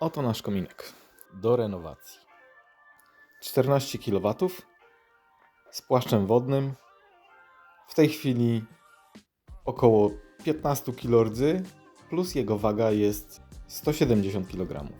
Oto nasz kominek do renowacji. 14 kW z płaszczem wodnym. W tej chwili około 15 kg plus jego waga jest 170 kg.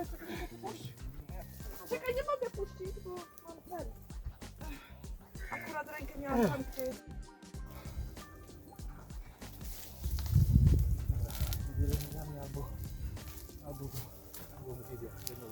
Ale czekaj, nie mogę puścić, bo mam ten. Akurat rękę miałam tam, gdzie jest. albo, albo, albo wybiegł jedną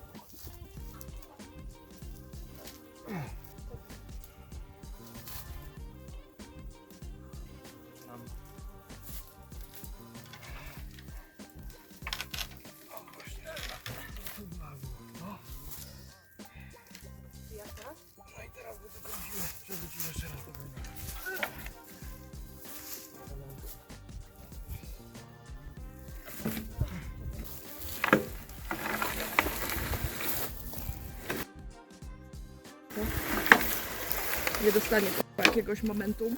Nie dostanie jakiegoś momentum.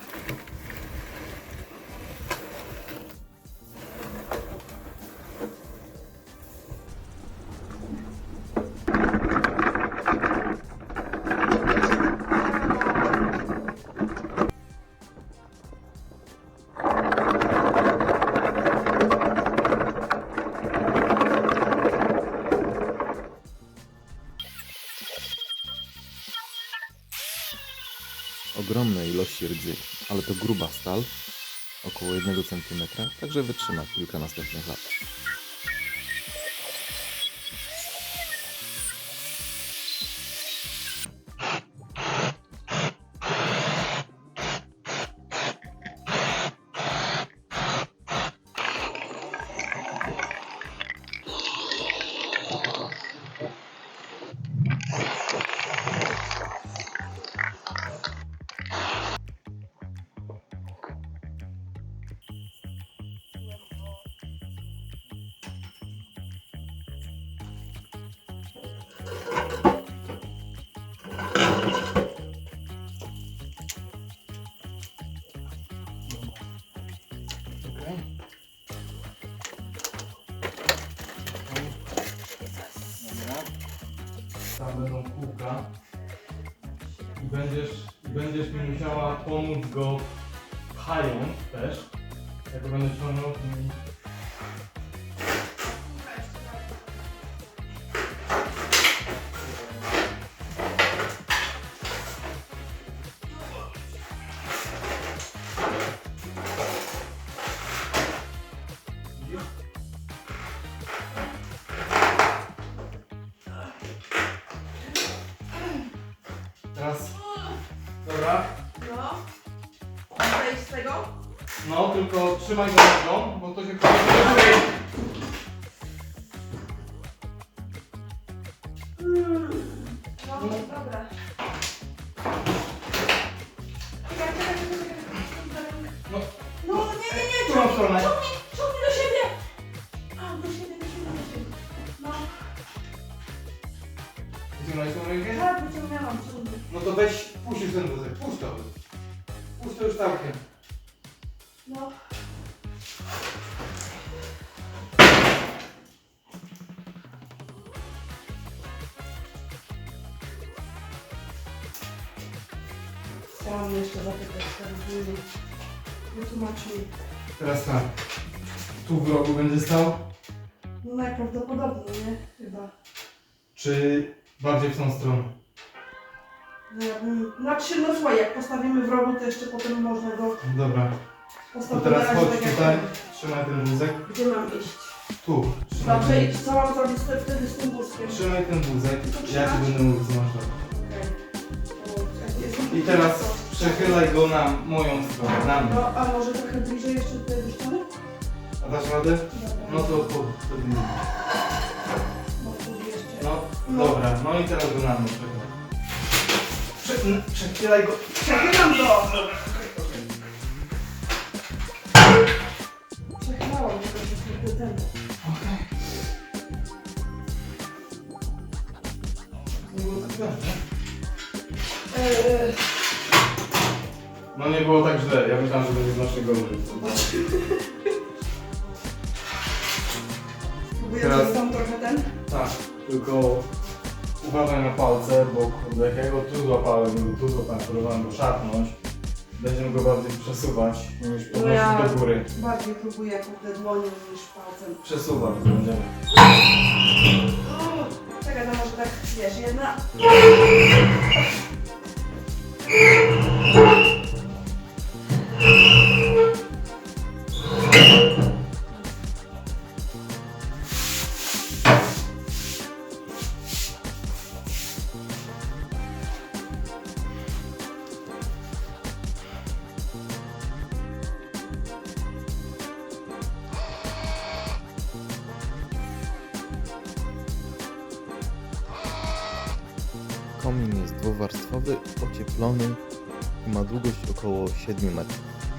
Ogromne ilości rdzy, ale to gruba stal, około 1 cm, także wytrzyma kilka następnych lat. Tam będą kółka. I będziesz, i będziesz mi musiała pomóc go pchając też. Jak będę ciągnął, Dobra. No. Zejść z tego? No, tylko trzymaj go nogą, bo to się. No, dobra. No to weź, puść już ten wózek, puść to. Puść to już całkiem. No. Chciałam jeszcze zapytać, tak byli. Wytłumacz mi. Teraz tak. Tu w rogu będzie stał? No najprawdopodobniej, nie? Chyba. Czy bardziej w tą stronę? Znaczy, no słuchaj, jak postawimy w rogu, to jeszcze potem można go Dobra. To postawić teraz na razie chodź tak jak tutaj, trzymaj ten wózek. Gdzie mam iść? Tu, trzymaj Dobrze, ten, i co mam zrobić wtedy- wtedy z tym wózkiem? trzymaj ten wózek. Ja ci będę mówić co masz robić. Okej. O, jak jest- I teraz przechylaj go na moją stronę, na mnie. No, a może trochę bliżej jeszcze tutaj do ściany? A dasz radę? Dobra. No to po, nie. No, tu jeszcze. No, dobra, no i teraz go na mnie. Prze, przechylaj go. Przechylam go! Przechylałam go, żeby ten. Nie było tak źle? Eee, No nie było tak źle, ja myślałem, że będzie znacznie gorzej. próbuję Teraz- Teraz... tam trochę ten. Tak, tylko uważaj na palce, bo kurde, jak ja go tu złapałem, tu złapałem, próbowałem go szarpnąć, będziemy go bardziej przesuwać niż podnosić No ja- do góry. Bardziej próbuję kurde dłonią niż palcem. Przesuwać będziemy. Czekaj, to może tak, wiesz, jedna... Komin jest dwuwarstwowy, ocieplony i ma długość około 7 metrów.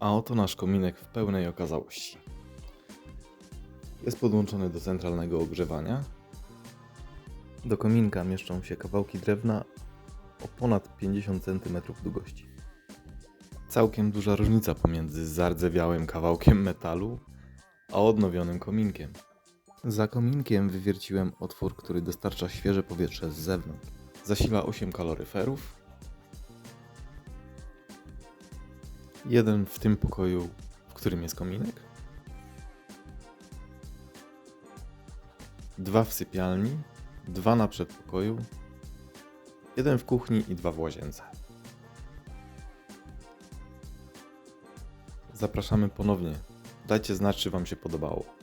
A oto nasz kominek w pełnej okazałości. Jest podłączony do centralnego ogrzewania. Do kominka mieszczą się kawałki drewna o ponad 50 cm długości. Całkiem duża różnica pomiędzy zardzewiałym kawałkiem metalu a odnowionym kominkiem. Za kominkiem wywierciłem otwór, który dostarcza świeże powietrze z zewnątrz. Zasila 8 kaloryferów, Jeden w tym pokoju, w którym jest kominek. Dwa w sypialni, dwa na przedpokoju. Jeden w kuchni i dwa w łazience. Zapraszamy ponownie. Dajcie znać, czy Wam się podobało.